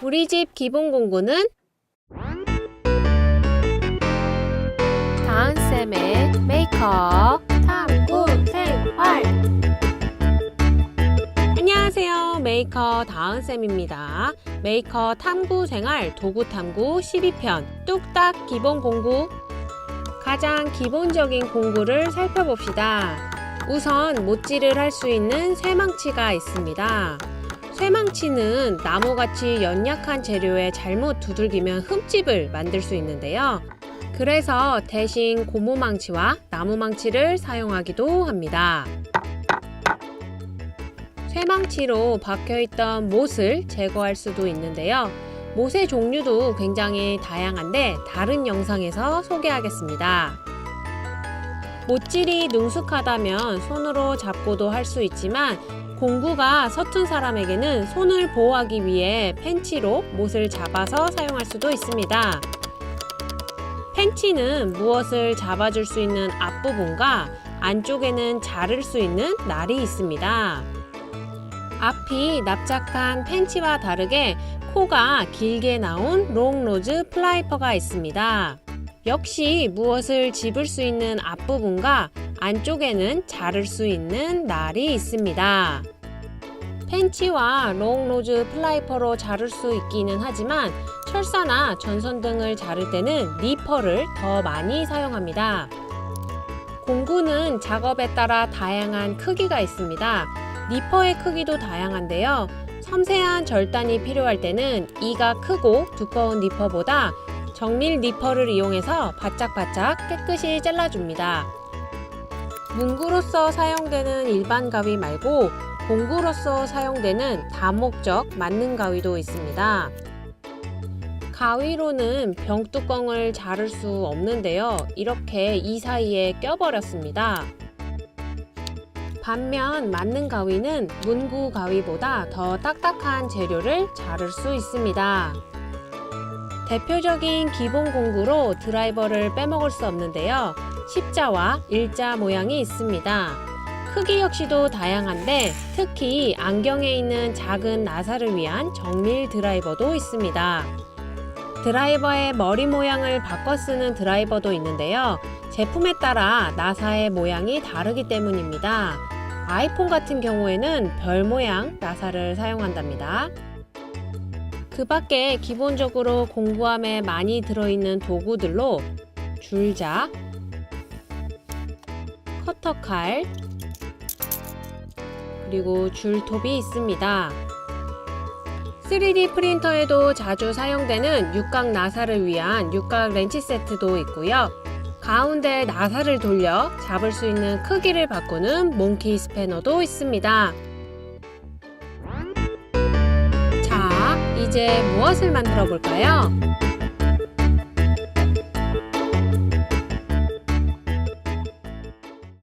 우리 집 기본 공구는 다은쌤의 메이커 탐구 생활. 안녕하세요. 메이커 다은쌤입니다. 메이커 탐구 생활 도구 탐구 12편 뚝딱 기본 공구. 가장 기본적인 공구를 살펴봅시다. 우선 못질을 할 수 있는 쇠망치가 있습니다 쇠망치는 나무같이 연약한 재료에 잘못 두들기면 흠집을 만들 수 있는데요. 그래서 대신 고무망치와 나무망치를 사용하기도 합니다. 쇠망치로 박혀있던 못을 제거할 수도 있는데요. 못의 종류도 굉장히 다양한데 다른 영상에서 소개하겠습니다. 못질이 능숙하다면 손으로 잡고도 할 수 있지만 공구가 서툰 사람에게는 손을 보호하기 위해 펜치로 못을 잡아서 사용할 수도 있습니다. 펜치는 무엇을 잡아줄 수 있는 앞부분과 안쪽에는 자를 수 있는 날이 있습니다. 앞이 납작한 펜치와 다르게 코가 길게 나온 롱로즈 플라이퍼가 있습니다. 역시 무엇을 집을 수 있는 앞부분과 안쪽에는 자를 수 있는 날이 있습니다. 펜치와 롱로즈 플라이퍼로 자를 수 있기는 하지만 철사나 전선 등을 자를 때는 니퍼를 더 많이 사용합니다. 공구는 작업에 따라 다양한 크기가 있습니다. 니퍼의 크기도 다양한데요. 섬세한 절단이 필요할 때는 이가 크고 두꺼운 니퍼보다 정밀 니퍼를 이용해서 바짝바짝 깨끗이 잘라줍니다. 문구로서 사용되는 일반 가위 말고 공구로서 사용되는 다목적 맞는 가위도 있습니다. 가위로는 병뚜껑을 자를 수 없는데요. 이렇게 이 사이에 껴버렸습니다. 반면 맞는 가위는 문구 가위보다 더 딱딱한 재료를 자를 수 있습니다. 대표적인 기본 공구로 드라이버를 빼먹을 수 없는데요. 십자와 일자 모양이 있습니다. 크기 역시도 다양한데 특히 안경에 있는 작은 나사를 위한 정밀 드라이버도 있습니다. 드라이버의 머리 모양을 바꿔 쓰는 드라이버도 있는데요. 제품에 따라 나사의 모양이 다르기 때문입니다. 아이폰 같은 경우에는 별 모양 나사를 사용한답니다. 그 밖에 기본적으로 공구함에 많이 들어있는 도구들로 줄자, 커터칼, 그리고 줄톱이 있습니다. 3D 프린터에도 자주 사용되는 육각 나사를 위한 육각 렌치 세트도 있고요. 가운데 나사를 돌려 잡을 수 있는 크기를 바꾸는 몽키 스패너도 있습니다. 자, 이제 무엇을 만들어 볼까요?